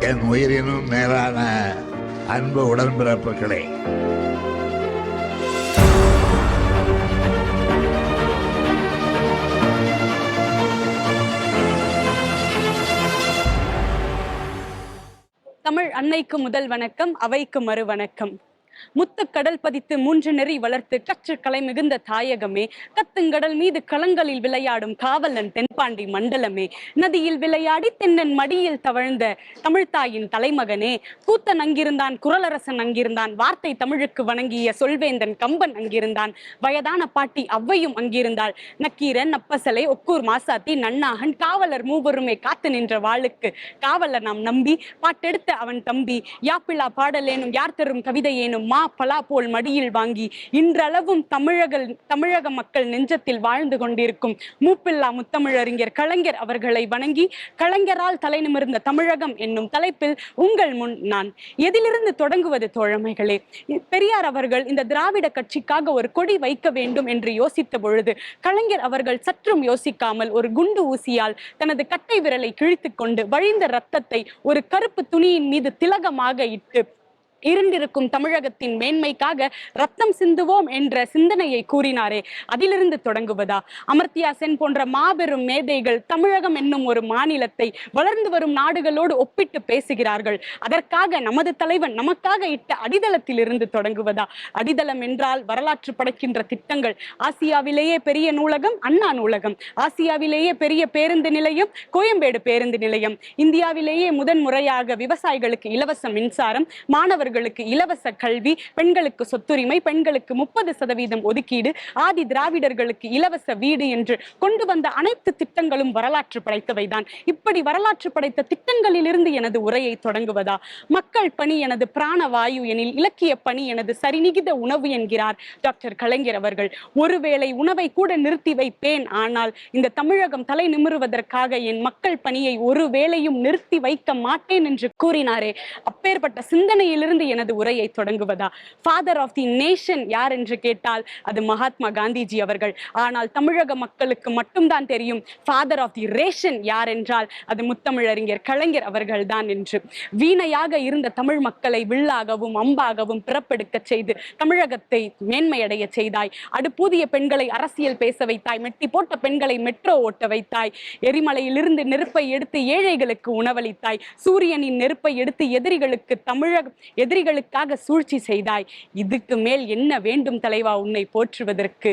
என் உயிரினும் மேலான அன்பு உடன்பிறப்புகளே. தமிழ் அன்னைக்கு முதல் வணக்கம் அவைக்கு மறு வணக்கம் முத்துக் கடல் பதித்து மூன்று நெறி வளர்த்து கற்றுக்கலை மிகுந்த தாயகமே. கத்துங்கடல் மீது களங்களில் விளையாடும் காவலன் தென்பாண்டி மண்டலமே. நதியில் விளையாடி தென்னன் மடியில் தவழ்ந்த தமிழ்த்தாயின் தலைமகனே. கூத்தன் அங்கிருந்தான் குரலரசன் அங்கிருந்தான் வார்த்தை தமிழுக்கு வணங்கிய சொல்வேந்தன் கம்பன் அங்கிருந்தான். வயதான பாட்டி அவ்வையும் அங்கிருந்தாள். நக்கீரன் நப்பசலை ஒக்கூர் மாசாத்தி நன்னாகன் காவலர் மூவருமே காத்து நின்ற வாளுக்கு காவலர் நாம் நம்பி. பாட்டெடுத்த அவன் தம்பி. யாப்பிழா பாடலேனும் யார் தரும் கவிதையேனும் மா பலா போல் மடியில் வாங்கி இன்றளவும் தமிழக தமிழக மக்கள் நெஞ்சத்தில் வாழ்ந்து கொண்டிருக்கும் மூப்பில்லா முத்தமிழறிஞர் கலைஞர் அவர்களை வணங்கி கலைஞரால் தலை நிமிர்ந்த தமிழகம் என்னும் தலைப்பில் உங்கள் முன் நான் எதிலிருந்து தொடங்குவது தோழமைகளே? பெரியார் அவர்கள் இந்த திராவிட கட்சிக்காக ஒரு கொடி வைக்க வேண்டும் என்று யோசித்த பொழுது கலைஞர் அவர்கள் சற்றும் யோசிக்காமல் ஒரு குண்டு ஊசியால் தனது கட்டை விரலை கிழித்துக் கொண்டு வழிந்த ரத்தத்தை ஒரு கருப்பு துணியின் மீது திலகமாக இட்டு இருண்டிருக்கும் தமிழகத்தின் மேன்மைக்காக ரத்தம் சிந்துவோம் என்ற சிந்தனையை கூறினாரே. அதிலிருந்து தொடங்குவதா? அமர்த்தியா சென் போன்ற மாபெரும் மேதைகள் தமிழகம் என்னும் ஒரு மாநிலத்தை வளர்ந்து வரும் நாடுகளோடு ஒப்பிட்டு பேசுகிறார்கள். அதற்காக நமது தலைவன் நமக்காக இட்ட அடித்தளத்தில் இருந்து தொடங்குவதா? அடித்தளம் என்றால் வரலாற்று படைக்கின்ற திட்டங்கள். ஆசியாவிலேயே பெரிய நூலகம் அண்ணா நூலகம். ஆசியாவிலேயே பெரிய பேருந்து நிலையம் கோயம்பேடு பேருந்து நிலையம். இந்தியாவிலேயே முதன் முறையாக விவசாயிகளுக்கு இலவச மின்சாரம் மாணவர் மாணவர்களுக்கு இலவச கல்வி பெண்களுக்கு சொத்துரிமை பெண்களுக்கு முப்பது சதவீதம் ஒதுக்கீடு ஆதி திராவிடர்களுக்கு இலவச வீடு என்று கொண்டு வந்த அனைத்து திட்டங்களும் வரலாற்று படைத்தவைதான். இப்படி வரலாற்று படைத்த திட்டங்களிலிருந்து எனது உரையை தொடங்குவதா? மக்கள் பணி எனது பிராண வாயு எனில் இலக்கிய பணி எனது சரிநிகித உணவு என்கிறார் டாக்டர் கலைஞர் அவர்கள். ஒருவேளை உணவை கூட நிறுத்தி வைப்பேன் ஆனால் இந்த தமிழகம் தலை நிமிருவதற்காக என் மக்கள் பணியை ஒரு வேளையும் நிறுத்தி வைக்க மாட்டேன் என்று கூறினாரே. அப்பேற்பட்ட சிந்தனையிலிருந்து இருந்து எனது உரையை தொடங்குவதா? ஃபாதர் ஆஃப் தி நேஷன் யார் என்று கேட்டால் அது மகாத்மா காந்திஜி அவர்கள். ஆனால் தமிழக மக்களுக்கு மட்டும்தான் தெரியும் ஃபாதர் ஆஃப் தி ரேஷன் யார் என்றால் அது முத்தமிழறிஞர் கலைஞர் அவர்கள் தான் என்று. வீணையாக இருந்த தமிழ் மக்களை வில்லாகவும் அம்பாகவும் பிறப்பெடுக்க செய்து தமிழகத்தை மேன்மையடைய செய்தாய். அடுப்பூதிய பெண்களை அரசியல் பேச வைத்தாய் மெட்டி போட்ட பெண்களை மெட்ரோ ஓட்ட வைத்தாய். எரிமலையிலிருந்து நெருப்பை எடுத்து ஏழைகளுக்கு உணவளித்தாய். சூரியனின் நெருப்பை எடுத்து எதிரிகளுக்கு தமிழக எதிரிகளுக்காக சூழ்ச்சி செய்தாய். இதுக்கு மேல் என்ன வேண்டும் தலைவா உன்னை போற்றுவதற்கு?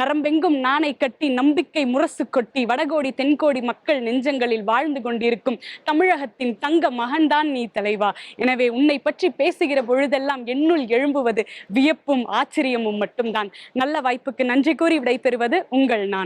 நரம்பெங்கும் நாணை கட்டி நம்பிக்கை முரசு கொட்டி வடகோடி தென்கோடி மக்கள் நெஞ்சங்களில் வாழ்ந்து கொண்டிருக்கும் தமிழகத்தின் தங்க மகன்தான் நீ தலைவா. எனவே உன்னை பற்றி பேசுகிற பொழுதெல்லாம் என்னுள் எழும்புவது வியப்பும் ஆச்சரியமும் மட்டும்தான். நல்ல வாய்ப்புக்கு நன்றி கூறி விடைபெறுவது உங்கள் நான்.